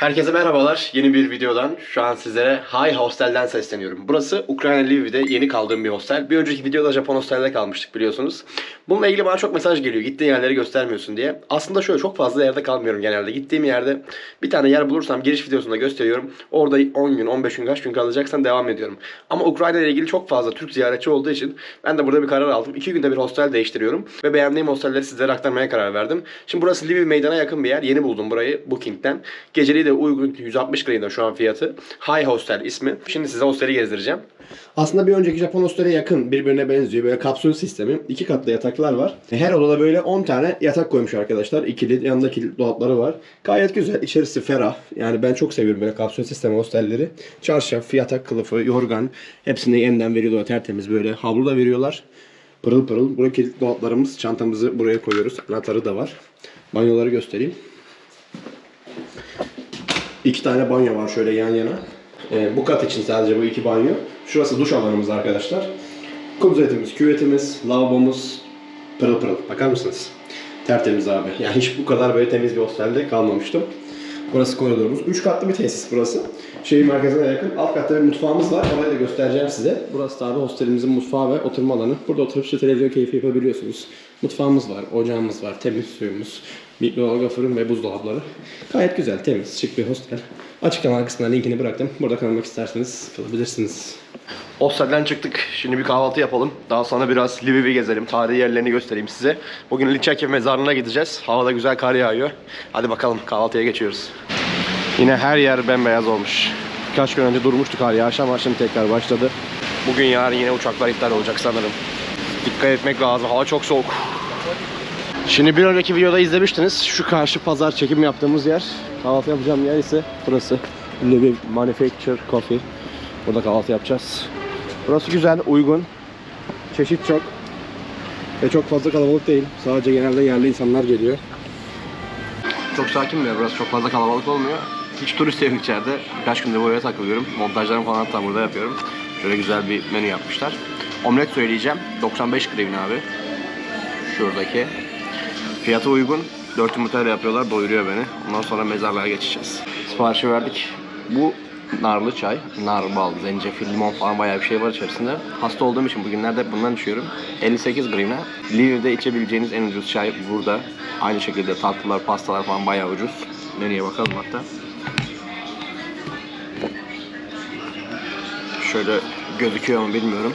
Herkese merhabalar. Yeni bir videodan şu an sizlere High Hostel'den sesleniyorum. Burası Ukrayna Lviv'de yeni kaldığım bir hostel. Bir önceki videoda Japon hostelde kalmıştık biliyorsunuz. Bununla ilgili bana çok mesaj geliyor. Gittiğin yerleri göstermiyorsun diye. Aslında şöyle çok fazla yerde kalmıyorum genelde. Gittiğim yerde bir tane yer bulursam giriş videosunda gösteriyorum. Orada 10 gün, 15 gün, kaç gün kalacaksan devam ediyorum. Ama Ukrayna ile ilgili çok fazla Türk ziyaretçi olduğu için ben de burada bir karar aldım. 2 günde bir hostel değiştiriyorum. Ve beğendiğim hostelleri sizlere aktarmaya karar verdim. Şimdi burası Lviv meydana yakın bir yer. Yeni buldum burayı Booking'den. Geceliği de uygun 160 grivna şu an fiyatı. High Hostel ismi. Şimdi size hosteli gezdireceğim. Aslında bir önceki Japon hostele yakın. Birbirine benziyor. Böyle kapsül sistemi. iki katlı yataklar var. Her odada böyle 10 tane yatak koymuş arkadaşlar. İkili. Yanında kilit dolapları var. Gayet güzel. İçerisi ferah. Yani ben çok seviyorum böyle kapsül sistemi hostelleri. Çarşaf, yatak kılıfı, yorgan. Hepsini yeniden veriyorlar. Tertemiz böyle. Havlu da veriyorlar. Pırıl pırıl. Buraya kilit dolaplarımız. Çantamızı buraya koyuyoruz. Anahtarı da var. Banyoları göstereyim. İki tane banyo var şöyle yan yana. Ee, bu kat için sadece bu iki banyo. Şurası duş alanımız arkadaşlar. Klozetimiz, küvetimiz, lavabomuz pırıl pırıl. Bakar mısınız? Tertemiz abi. Yani hiç bu kadar böyle temiz bir hostelde kalmamıştım. Burası koridorumuz. Üç katlı bir tesis burası. Şehir merkezine yakın. Alt katta bir mutfağımız var. Orayı da göstereceğim size. Burası da abi hostelimizin mutfağı ve oturma alanı. Burada oturup işte televizyon keyfi yapabiliyorsunuz. Mutfağımız var, ocağımız var, temiz suyumuz, mikrodalga fırın ve buzdolapları. Gayet güzel, temiz, şık bir hostel. Açıklama kısmına linkini bıraktım. Burada kalmak isterseniz kalabilirsiniz. Hostelden çıktık. Şimdi bir kahvaltı yapalım. Daha sonra biraz Lviv'i gezelim. Tarihi yerlerini göstereyim size. Bugün Liçakev mezarlığına gideceğiz. Havada güzel kar yağıyor. Hadi bakalım kahvaltıya geçiyoruz. Yine her yer bembeyaz olmuş. Birkaç gün önce durmuştu kar yağış ama şimdi tekrar başladı. Bugün yarın yine uçaklar iptal olacak sanırım. Dikkat etmek lazım. Hava çok soğuk. Şimdi bir önceki videoda izlemiştiniz. Şu karşı pazar çekim yaptığımız yer. Kahvaltı yapacağım yer ise burası. Lviv Manufacture Coffee. Burada kahvaltı yapacağız. Burası güzel, uygun. Çeşit çok. Ve çok fazla kalabalık değil. Sadece genelde yerli insanlar geliyor. Çok sakin bir yer. Burası çok fazla kalabalık olmuyor. Hiç turist yok içeride. Birkaç gündür buraya takılıyorum. Montajlarımı falan hatta burada yapıyorum. Şöyle güzel bir menü yapmışlar. Omlet söyleyeceğim. 95 grivin abi. Şuradaki. Fiyatı uygun. 4 yumurtayla yapıyorlar. Doyuruyor beni. Ondan sonra mezarlığa geçeceğiz. Siparişi verdik. Bu narlı çay. Nar, bal, zencefil, limon falan bayağı bir şey var içerisinde. Hasta olduğum için bugünlerde hep bundan içiyorum. 58 grivna. Lviv'de içebileceğiniz en ucuz çay burada. Aynı şekilde tatlılar, pastalar falan bayağı ucuz. Menüye bakalım hatta. Şöyle gözüküyor mu bilmiyorum.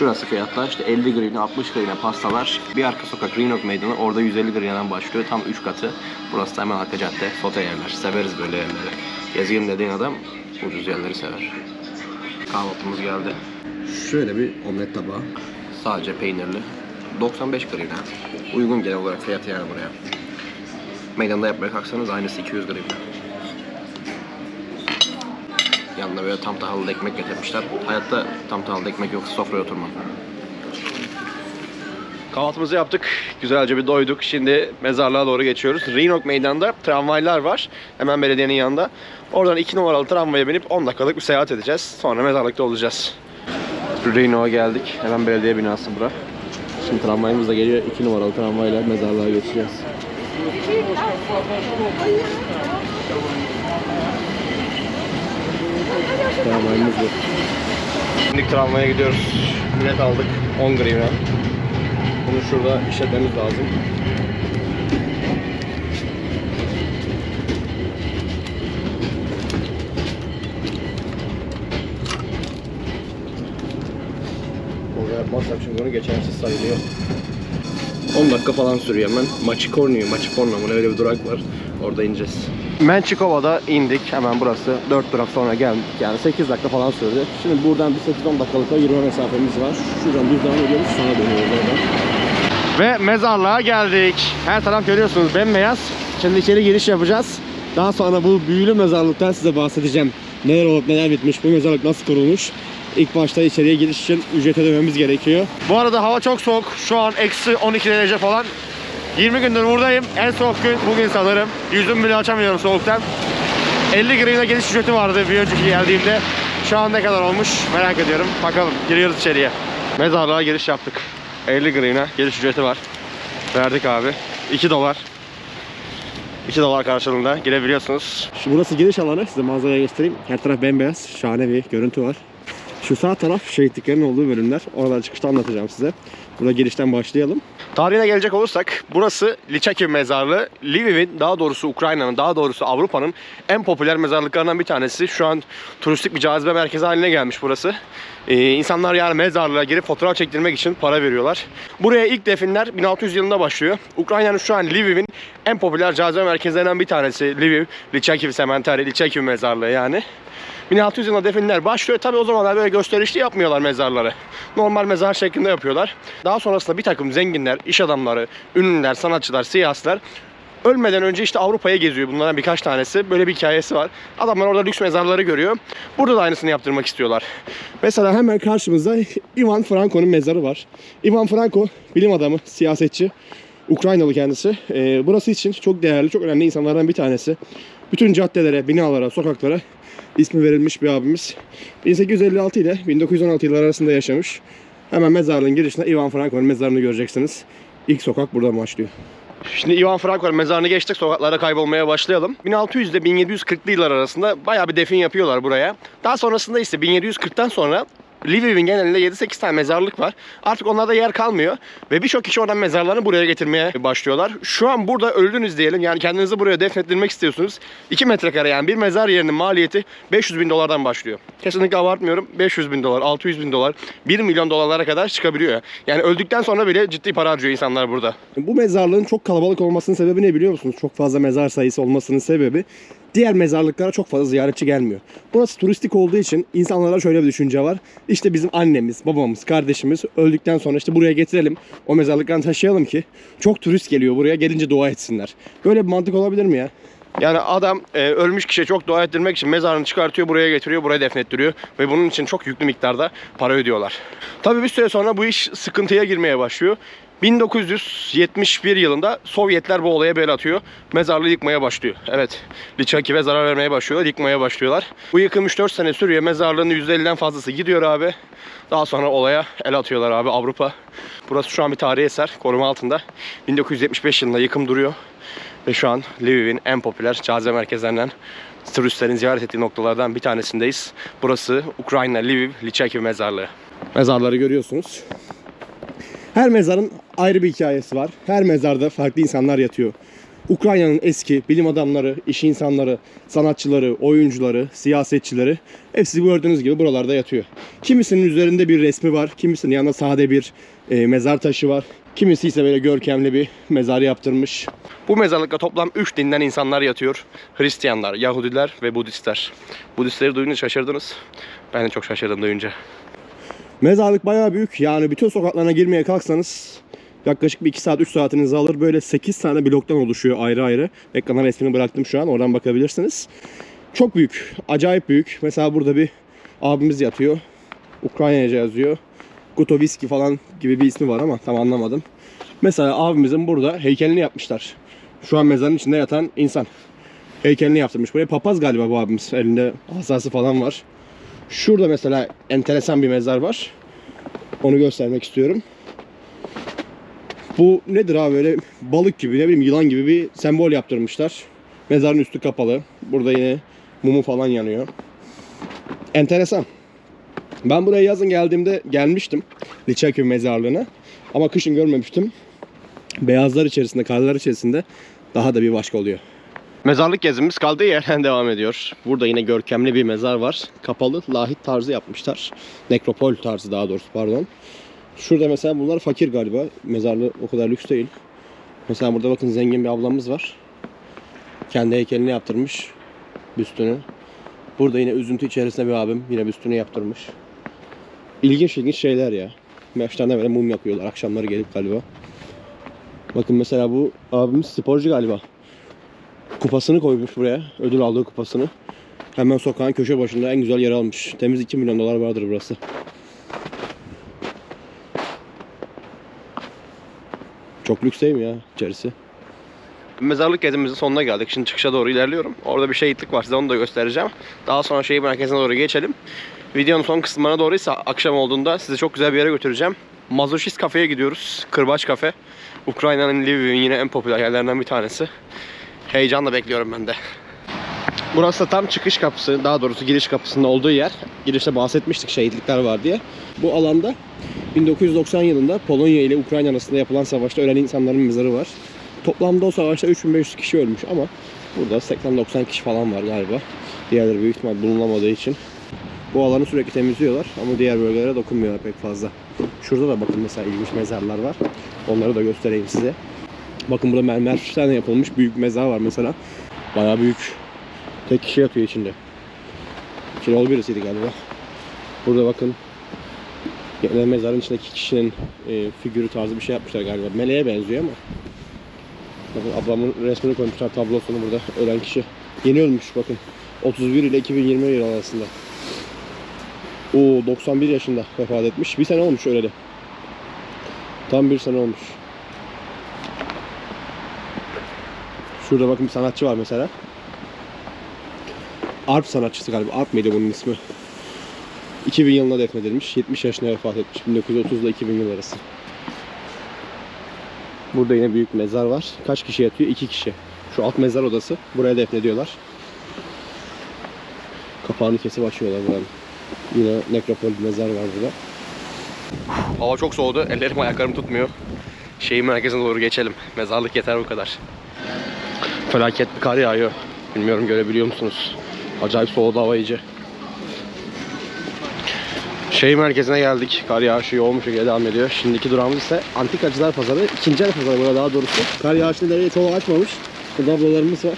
Şurası fiyatlar işte 50 grivne 60 grivne pastalar. Bir arka sokak Rinok Meydanı orada 150 grivneden başlıyor. Tam 3 katı. Burası da hemen arka cadde. Sote yerler. Severiz böyle yerleri. Gezgin dediğin adam ucuz yerleri sever. Kahvaltımız geldi. Şöyle bir omlet tabağı. Sadece peynirli. 95 grivne. Uygun genel olarak fiyatı yani buraya. Meydanda yapmaya kalksanız aynısı 200 grivne. Yanına böyle tam tahıllı ekmek getirmişler. Hayatta tam tahıllı ekmek yoksa sofraya oturmam. Kahvaltımızı yaptık. Güzelce bir doyduk. Şimdi mezarlığa doğru geçiyoruz. Rinok meydanda tramvaylar var. Hemen belediyenin yanında. Oradan 2 numaralı tramvaya binip 10 dakikalık bir seyahat edeceğiz. Sonra mezarlıkta olacağız. Rinok'a geldik. Hemen belediye binası bura. Şimdi tramvayımız da geliyor. 2 numaralı tramvayla mezarlığa geçeceğiz. Tramvayımız bu. Şimdi tramvaya gidiyoruz. Bilet aldık. 10 grivna. Bunu şurada işletmemiz lazım. Orada yapmazsak çünkü onu geçersiz sayılıyor. 10 dakika falan sürüyor hemen. Maçikornu, Maçiporno mu ne öyle bir durak var. Orada ineceğiz. Mençikova'da indik. Hemen burası 4 durak sonra geldik. Yani 8 dakika falan sürdü. Şimdi buradan bir 8-10 dakikalık da yürüme mesafemiz var. Şuradan düz devam ediyoruz. Sağa dönüyoruz oradan. Ve mezarlığa geldik. Her taraf görüyorsunuz bembeyaz. Şimdi içeri giriş yapacağız. Daha sonra bu büyülü mezarlıktan size bahsedeceğim. Neler olup neler bitmiş, bu mezarlık nasıl kurulmuş. İlk başta içeriye giriş için ücret ödememiz gerekiyor. Bu arada hava çok soğuk. Şu an eksi 12 derece falan. 20 gündür buradayım. En soğuk gün bugün sanırım. Yüzümü bile açamıyorum soğuktan. 50 grivna giriş ücreti vardı bir önceki geldiğimde. Şu an ne kadar olmuş merak ediyorum. Bakalım giriyoruz içeriye. Mezarlığa giriş yaptık. 50 grivna giriş ücreti var. Verdik abi. 2 dolar. 2 dolar karşılığında girebiliyorsunuz. Şu burası giriş alanı. Size manzarayı göstereyim. Her taraf bembeyaz. Şahane bir görüntü var. Şu sağ taraf şehitliklerin olduğu bölümler. Oradan çıkışta anlatacağım size. Burada girişten başlayalım. Tarihine gelecek olursak burası Lichakiv mezarlığı. Lviv'in daha doğrusu Ukrayna'nın daha doğrusu Avrupa'nın en popüler mezarlıklarından bir tanesi. Şu an turistik bir cazibe merkezi haline gelmiş burası. Ee, insanlar yani mezarlığa girip fotoğraf çektirmek için para veriyorlar. Buraya ilk definler 1600 yılında başlıyor. Ukrayna'nın şu an Lviv'in en popüler cazibe merkezlerinden bir tanesi. Lviv, Lichakiv Sementeri, Lichakiv mezarlığı yani. 1600 yılında definler başlıyor. Tabi o zamanlar böyle gösterişli yapmıyorlar mezarları. Normal mezar şeklinde yapıyorlar. Daha sonrasında bir takım zenginler, iş adamları, ünlüler, sanatçılar, siyasiler ölmeden önce işte Avrupa'ya geziyor. Bunlardan birkaç tanesi. Böyle bir hikayesi var. Adamlar orada lüks mezarları görüyor. Burada da aynısını yaptırmak istiyorlar. Mesela hemen karşımızda Ivan Franko'nun mezarı var. Ivan Franko bilim adamı, siyasetçi. Ukraynalı kendisi. Ee, burası için çok değerli, çok önemli insanlardan bir tanesi. Bütün caddelere, binalara, sokaklara ismi verilmiş bir abimiz. 1856 ile 1916 yılları arasında yaşamış. Hemen mezarlığın girişinde Ivan Franko'nun mezarını göreceksiniz. İlk sokak buradan başlıyor. Şimdi Ivan Franko'nun mezarını geçtik sokaklarda kaybolmaya başlayalım. 1600 ile 1740'lı yıllar arasında bayağı bir defin yapıyorlar buraya. Daha sonrasında ise 1740'tan sonra Lviv'in genelinde 7-8 tane mezarlık var. Artık onlarda yer kalmıyor. Ve birçok kişi oradan mezarlarını buraya getirmeye başlıyorlar. Şu an burada öldünüz diyelim. Yani kendinizi buraya defnettirmek istiyorsunuz. 2 metrekare yani bir mezar yerinin maliyeti 500 bin dolardan başlıyor. Kesinlikle abartmıyorum. 500 bin dolar, 600 bin dolar, 1 milyon dolarlara kadar çıkabiliyor. Yani öldükten sonra bile ciddi para harcıyor insanlar burada. Bu mezarlığın çok kalabalık olmasının sebebi ne biliyor musunuz? Çok fazla mezar sayısı olmasının sebebi diğer mezarlıklara çok fazla ziyaretçi gelmiyor. Burası turistik olduğu için insanlara şöyle bir düşünce var. İşte bizim annemiz, babamız, kardeşimiz öldükten sonra işte buraya getirelim. O mezarlıktan taşıyalım ki çok turist geliyor buraya gelince dua etsinler. Böyle bir mantık olabilir mi ya? Yani adam e, ölmüş kişiye çok dua ettirmek için mezarını çıkartıyor, buraya getiriyor, buraya defnettiriyor ve bunun için çok yüklü miktarda para ödüyorlar. Tabii bir süre sonra bu iş sıkıntıya girmeye başlıyor. 1971 yılında Sovyetler bu olaya bel atıyor. Mezarlığı yıkmaya başlıyor. Evet, Lichakiv'e zarar vermeye başlıyorlar, yıkmaya başlıyorlar. Bu yıkım 3-4 sene sürüyor. Mezarlığın %50'den fazlası gidiyor abi. Daha sonra olaya el atıyorlar abi Avrupa. Burası şu an bir tarihi eser, koruma altında. 1975 yılında yıkım duruyor. Ve şu an Lviv'in en popüler cazibe merkezlerinden turistlerin ziyaret ettiği noktalardan bir tanesindeyiz. Burası Ukrayna Lviv Lichakiv mezarlığı. Mezarları görüyorsunuz. Her mezarın ayrı bir hikayesi var. Her mezarda farklı insanlar yatıyor. Ukrayna'nın eski bilim adamları, iş insanları, sanatçıları, oyuncuları, siyasetçileri hepsi gördüğünüz gibi buralarda yatıyor. Kimisinin üzerinde bir resmi var, kimisinin yanında sade bir e, mezar taşı var. Kimisi ise böyle görkemli bir mezar yaptırmış. Bu mezarlıkta toplam 3 dinden insanlar yatıyor. Hristiyanlar, Yahudiler ve Budistler. Budistleri duyunca şaşırdınız. Ben de çok şaşırdım duyunca. Mezarlık bayağı büyük. Yani bütün sokaklarına girmeye kalksanız yaklaşık bir 2 saat 3 saatinizi alır. Böyle 8 tane bloktan oluşuyor ayrı ayrı. Ekrana resmini bıraktım şu an. Oradan bakabilirsiniz. Çok büyük. Acayip büyük. Mesela burada bir abimiz yatıyor. Ukraynaca yazıyor. Gutoviski falan gibi bir ismi var ama tam anlamadım. Mesela abimizin burada heykelini yapmışlar. Şu an mezarın içinde yatan insan. Heykelini yaptırmış. Buraya papaz galiba bu abimiz. Elinde asası falan var. Şurada mesela enteresan bir mezar var. Onu göstermek istiyorum. Bu nedir abi böyle balık gibi ne bileyim yılan gibi bir sembol yaptırmışlar. Mezarın üstü kapalı. Burada yine mumu falan yanıyor. Enteresan. Ben buraya yazın geldiğimde gelmiştim. Liçaköy mezarlığına. Ama kışın görmemiştim. Beyazlar içerisinde, karlar içerisinde daha da bir başka oluyor. Mezarlık gezimiz kaldığı yerden devam ediyor. Burada yine görkemli bir mezar var. Kapalı lahit tarzı yapmışlar. Nekropol tarzı daha doğrusu pardon. Şurada mesela bunlar fakir galiba. Mezarlığı o kadar lüks değil. Mesela burada bakın zengin bir ablamız var. Kendi heykelini yaptırmış. Büstünü. Burada yine üzüntü içerisinde bir abim yine büstünü yaptırmış. İlginç ilginç şeyler ya. Beş tane böyle mum yapıyorlar akşamları gelip galiba. Bakın mesela bu abimiz sporcu galiba. Kupasını koymuş buraya. Ödül aldığı kupasını. Hemen sokağın köşe başında en güzel yer almış. Temiz 2 milyon dolar vardır burası. Çok lüks değil mi ya içerisi? Mezarlık gezimizin sonuna geldik. Şimdi çıkışa doğru ilerliyorum. Orada bir şehitlik var. Size onu da göstereceğim. Daha sonra şehir merkezine doğru geçelim. Videonun son kısımlarına doğru ise akşam olduğunda sizi çok güzel bir yere götüreceğim. Mazoşist kafeye gidiyoruz. Kırbaç kafe. Ukrayna'nın Lviv'in yine en popüler yerlerinden bir tanesi. Heyecanla bekliyorum ben de. Burası da tam çıkış kapısı, daha doğrusu giriş kapısının olduğu yer. Girişte bahsetmiştik şehitlikler var diye. Bu alanda 1990 yılında Polonya ile Ukrayna arasında yapılan savaşta ölen insanların mezarı var. Toplamda o savaşta 3500 kişi ölmüş ama burada 80-90 kişi falan var galiba. Diğerleri büyük ihtimal bulunamadığı için. Bu alanı sürekli temizliyorlar ama diğer bölgelere dokunmuyorlar pek fazla. Şurada da bakın mesela ilginç mezarlar var. Onları da göstereyim size. Bakın burada mermerden yapılmış büyük mezar var mesela. Bayağı büyük. Tek kişi yatıyor içinde. Kilolu birisiydi galiba. Burada bakın Yine mezarın içindeki kişinin e, figürü tarzı bir şey yapmışlar galiba. Meleğe benziyor ama. Bakın ablamın resmini koymuşlar tablosunu burada ölen kişi. Yeni ölmüş bakın. 31 ile 2020 yıl arasında. Oo 91 yaşında vefat etmiş. Bir sene olmuş öleli. Tam bir sene olmuş. Şurada bakın bir sanatçı var mesela. Arp sanatçısı galiba. Arp mıydı bunun ismi? 2000 yılında defnedilmiş. 70 yaşında vefat etmiş. 1930 ile 2000 yıl arası. Burada yine büyük mezar var. Kaç kişi yatıyor? 2 kişi. Şu alt mezar odası. Buraya defnediyorlar. Kapağını kesip açıyorlar buranın. Yine nekropol bir mezar var burada. Hava çok soğudu. Ellerim ayaklarım tutmuyor. Şehir merkezine doğru geçelim. Mezarlık yeter bu kadar. Felaket bir kar yağıyor. Bilmiyorum görebiliyor musunuz? Acayip soğudu hava iyice. Şehir merkezine geldik. Kar yağışı yoğun bir şekilde devam ediyor. Şimdiki durağımız ise Antikacılar Pazarı. İkinci el pazarı burada daha doğrusu. Kar yağışı nedeniyle çoğu açmamış. Burada ablalarımız var.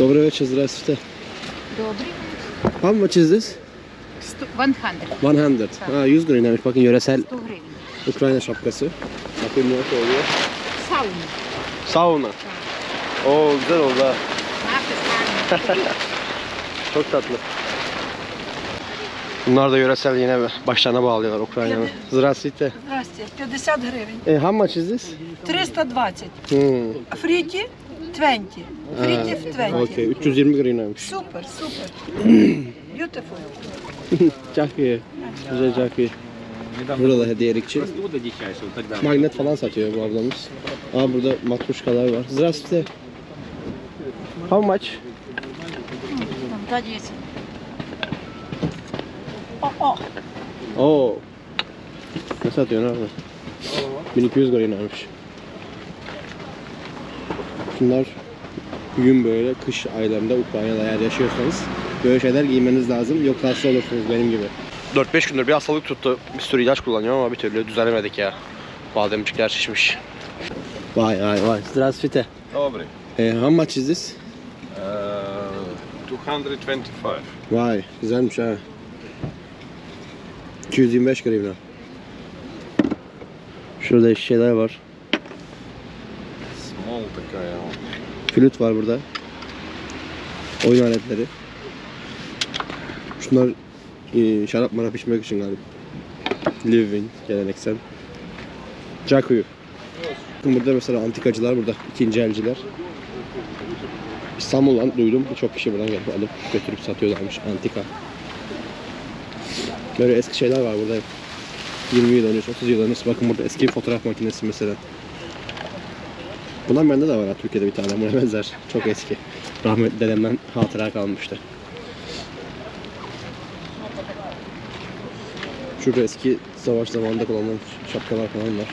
Добрый вечер, здравствуйте. Добрий. How much is this? Сто- 100. 100. Ha 100 liraymış. Bakın yöresel 100 гривень. Ukrayna şapkası. Bakayım nasıl oluyor. Сауна. Sauna. Oo güzel oldu ha. Нафта сауна. Çok tatlı. Bunlar da yöresel yine başlarına bağlıyorlar Ukrayna'nın. Здравствуйте. Здрасте, 50 гривень. E, how much is this? 320. Hmm. Фріті 20. Фріті в 20. Okey. 320 grinaymış. Супер, супер. Beautiful. Çok iyi. Güzel çok iyi. Burada da hediyelikçi. Magnet falan satıyor bu ablamız. Aa burada matruşkalar var. Здравствуйте. How much? Там 10. О, о, Oo. Ne satıyorsun abi? 1200 grinaymış. Şunlar gün böyle kış aylarında Ukrayna'da eğer yaşıyorsanız böyle şeyler giymeniz lazım. Yok hasta olursunuz benim gibi. 4-5 gündür bir hastalık tuttu. Bir sürü ilaç kullanıyorum ama bir türlü düzelemedik ya. Bademcikler şişmiş. Vay vay vay. Здравствуйте. Добрый. Eh, how much is this? Uh, 225. Vay güzelmiş ha. 225 grivna. Şurada şeyler var. Small takaya. Flüt var burada. Oyun aletleri. Şunlar e, şarap marap içmek için galiba. Living geleneksel. Jakuyu. Burada mesela antikacılar burada. ikinci elciler. İstanbul'dan duydum. Birçok kişi buradan gelip alıp götürüp satıyorlarmış antika. Böyle eski şeyler var burada. 20 yıl önce, 30 yıl önce. Bakın burada eski fotoğraf makinesi mesela. Bundan bende de var ha Türkiye'de bir tane buna benzer. Çok eski. Rahmetli dedemden hatıra kalmıştı. Şurada eski savaş zamanında kullanılan şapkalar falan var.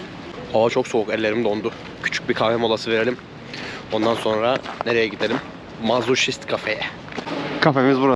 Hava çok soğuk, ellerim dondu. Küçük bir kahve molası verelim. Ondan sonra nereye gidelim? Mazoşist kafeye. Kafemiz burada.